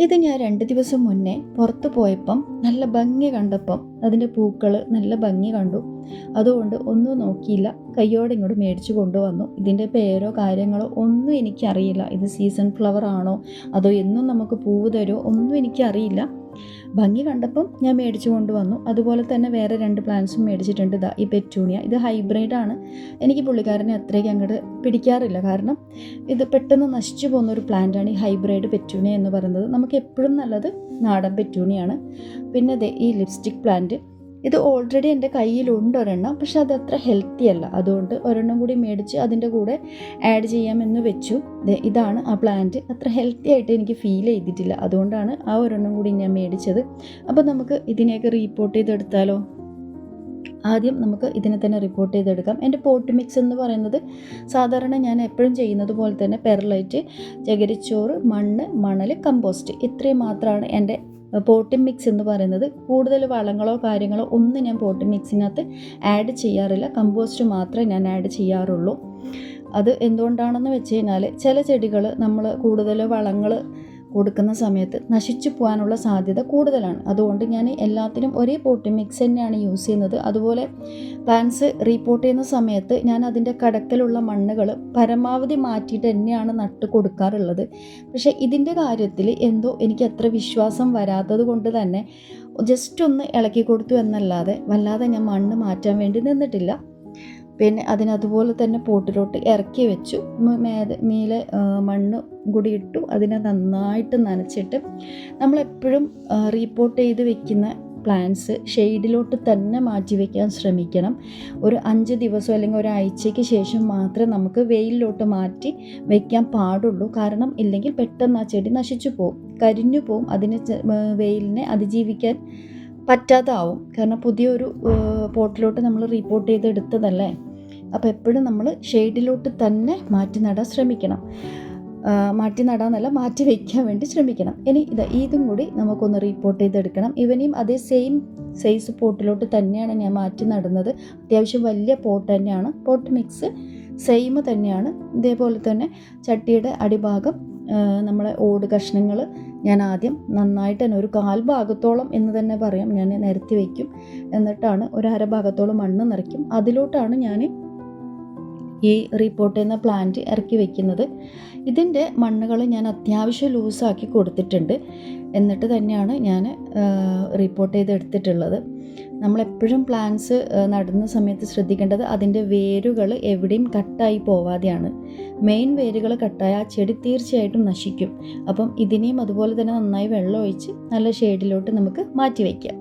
ഇത് ഞാൻ രണ്ട് ദിവസം മുന്നേ പുറത്ത് പോയപ്പം നല്ല ഭംഗി കണ്ടപ്പം അതിന്റെ പൂക്കൾ നല്ല ഭംഗി കണ്ടു. അതുകൊണ്ട് ഒന്നും നോക്കിയില്ല. കയ്യോടെ ഇങ്ങോട്ട് മേടിച്ചു കൊണ്ടുവന്നു. ഇതിന്റെ പേരോ കാര്യങ്ങളോ ഒന്നും എനിക്കറിയില്ല. ഇത് സീസൺ ഫ്ലവർ ആണോ? അതോ എന്നും നമുക്ക് പൂവ് തരുമോ? ഒന്നും എനിക്കറിയില്ല. ഭംഗി കണ്ടപ്പം ഞാൻ മേടിച്ചു കൊണ്ടുവന്നു. അതുപോലെ തന്നെ വേറെ രണ്ട് പ്ലാന്റ്സും മേടിച്ചിട്ടുണ്ട്. ഇതാ ഈ പെറ്റൂണിയ. ഇത് ഹൈബ്രിഡ് ആണ്. എനിക്ക് പുള്ളിക്കാരനെ അത്രയ്ക്ക് അങ്ങോട്ട് പിടിക്കാറില്ല. കാരണം ഇത് പെട്ടെന്ന് നശിച്ചു പോകുന്ന ഒരു പ്ലാന്റാണ് ഈ ഹൈബ്രിഡ് പെറ്റൂണിയ എന്ന് പറയുന്നത്. നമുക്ക് എപ്പോഴും നല്ലത് നാടൻ പെറ്റൂണിയാണ്. പിന്നെ ഈ ലിപ്സ്റ്റിക് പ്ലാന്റ് ഇത് ഓൾറെഡി എന്റെ കയ്യിലുണ്ട് ഒരെണ്ണം പക്ഷെ അത് അത്ര ഹെൽത്തി അല്ല. അതുകൊണ്ട് ഒരെണ്ണം കൂടി മേടിച്ച് അതിന്റെ കൂടെ ആഡ് ചെയ്യാമെന്ന് വെച്ചു. ഇതാണ് ആ പ്ലാന്റ് അത്ര ഹെൽത്തി ആയിട്ട് എനിക്ക് ഫീൽ ചെയ്തിട്ടില്ല. അതുകൊണ്ടാണ് ആ ഒരെണ്ണം കൂടി ഞാൻ മേടിച്ചത്. അപ്പോൾ നമുക്ക് ഇതിനെയൊക്കെ റീപ്പോർട്ട് ചെയ്തെടുത്താലോ? ആദ്യം നമുക്ക് ഇതിനെ തന്നെ റിപ്പോർട്ട് ചെയ്തെടുക്കാം. എന്റെ പോട്ട് മിക്സ് എന്ന് പറയുന്നത് സാധാരണ ഞാൻ എപ്പോഴും ചെയ്യുന്നത് പോലെ തന്നെ പെർലൈറ്റ് ചകിരിച്ചോറ് മണ്ണ് മണൽ കമ്പോസ്റ്റ് ഇത്രയും മാത്രമാണ് എന്റെ പോട്ടിംഗ് മിക്സ് എന്ന് പറയുന്നത് കൂടുതൽ വളങ്ങളോ കാര്യങ്ങളോ ഒന്നും ഞാൻ പോട്ടിംഗ് മിക്സിനകത്ത് ആഡ് ചെയ്യാറില്ല. കമ്പോസ്റ്റ് മാത്രമേ ഞാൻ ആഡ് ചെയ്യാറുള്ളൂ. അത് എന്തുകൊണ്ടാണെന്ന് വെച്ച് കഴിഞ്ഞാൽ ചില ചെടികൾ നമ്മൾ കൂടുതൽ വളങ്ങൾ കൊടുക്കുന്ന സമയത്ത് നശിച്ചു പോകാനുള്ള സാധ്യത കൂടുതലാണ്. അതുകൊണ്ട് ഞാൻ എല്ലാത്തിനും ഒരേ പോട്ടി മിക്സ് തന്നെയാണ് യൂസ് ചെയ്യുന്നത്. അതുപോലെ പ്ലാന്റ്സ് റീപ്പോർട്ട് ചെയ്യുന്ന സമയത്ത് ഞാൻ അതിന്റെ കടക്കലുള്ള മണ്ണുകൾ പരമാവധി മാറ്റിയിട്ട് തന്നെയാണ് നട്ട് കൊടുക്കാറുള്ളത്. പക്ഷേ ഇതിന്റെ കാര്യത്തിൽ എന്തോ എനിക്ക് അത്ര വിശ്വാസം വരാത്തത് കൊണ്ട് തന്നെ ജസ്റ്റ് ഒന്ന് ഇളക്കി കൊടുത്തു എന്നല്ലാതെ വല്ലാതെ ഞാൻ മണ്ണ് മാറ്റാൻ വേണ്ടി നിന്നിട്ടില്ല. പിന്നെ അതിനതുപോലെ തന്നെ പോട്ടിലോട്ട് ഇറക്കി വെച്ചു. മേത മേലെ മണ്ണ് കൂടി ഇട്ടു. അതിനെ നന്നായിട്ട് നനച്ചിട്ട് നമ്മളെപ്പോഴും റീപ്പോർട്ട് ചെയ്ത് വെക്കുന്ന പ്ലാന്റ്സ് ഷെയ്ഡിലോട്ട് തന്നെ മാറ്റി വയ്ക്കാൻ ശ്രമിക്കണം. ഒരു അഞ്ച് ദിവസം അല്ലെങ്കിൽ ഒരാഴ്ചയ്ക്ക് ശേഷം മാത്രമേ നമുക്ക് വെയിലിലോട്ട് മാറ്റി വയ്ക്കാൻ പാടുള്ളൂ. കാരണം ഇല്ലെങ്കിൽ പെട്ടെന്ന് ആ ചെടി നശിച്ചു പോകും കരിഞ്ഞു പോവും. അതിന് വെയിലിനെ അതിജീവിക്കാൻ പറ്റാതാവും. കാരണം പുതിയൊരു പോട്ടിലോട്ട് നമ്മൾ റീപ്പോർട്ട് ചെയ്ത് എടുത്തതല്ലേ അപ്പോൾ എപ്പോഴും നമ്മൾ ഷെയ്ഡിലോട്ട് തന്നെ മാറ്റി നടാൻ ശ്രമിക്കണം. മാറ്റി നടാന്നല്ല മാറ്റി വയ്ക്കാൻ വേണ്ടി ശ്രമിക്കണം. ഇനി ഇത് ഇതും കൂടി നമുക്കൊന്ന് റീപ്പോർട്ട് ചെയ്തെടുക്കണം. ഇവനെയും അതേ സെയിം സൈസ് പോട്ടിലോട്ട് തന്നെയാണ് ഞാൻ മാറ്റി നടുന്നത്. അത്യാവശ്യം വലിയ പോട്ട് തന്നെയാണ്. പോട്ട് മിക്സ് സെയിം തന്നെയാണ്. ഇതേപോലെ തന്നെ ചട്ടിയുടെ അടിഭാഗം നമ്മളെ ഓട് കഷ്ണങ്ങൾ ഞാൻ ആദ്യം നന്നായിട്ട് തന്നെ ഒരു കാൽ ഭാഗത്തോളം എന്ന് തന്നെ പറയാം. ഞാൻ നിരത്തി വയ്ക്കും എന്നിട്ടാണ് ഒരു അര ഭാഗത്തോളം മണ്ണ് നിറയ്ക്കും. അതിലോട്ടാണ് ഞാൻ ഈ റിപ്പോർട്ട് എന്ന പ്ലാന്റ് ഇറക്കി വെക്കുന്നത്. ഇതിന്റെ മണ്ണുകൾ ഞാൻ അത്യാവശ്യം ലൂസാക്കി കൊടുത്തിട്ടുണ്ട്. എന്നിട്ട് തന്നെയാണ് ഞാൻ റിപ്പോർട്ട് ചെയ്ത് എടുത്തിട്ടുള്ളത്. നമ്മളെപ്പോഴും പ്ലാന്റ്സ് നടുന്ന സമയത്ത് ശ്രദ്ധിക്കേണ്ടത് അതിന്റെ വേരുകൾ എവിടെയും കട്ടായി പോവാതെയാണ്. മെയിൻ വേരുകൾ കട്ടായ ചെടി തീർച്ചയായിട്ടും നശിക്കും. അപ്പം ഇതിനെയും അതുപോലെ തന്നെ നന്നായി വെള്ളം ഒഴിച്ച് നല്ല ഷെയ്ഡിലോട്ട് നമുക്ക് മാറ്റി വയ്ക്കാം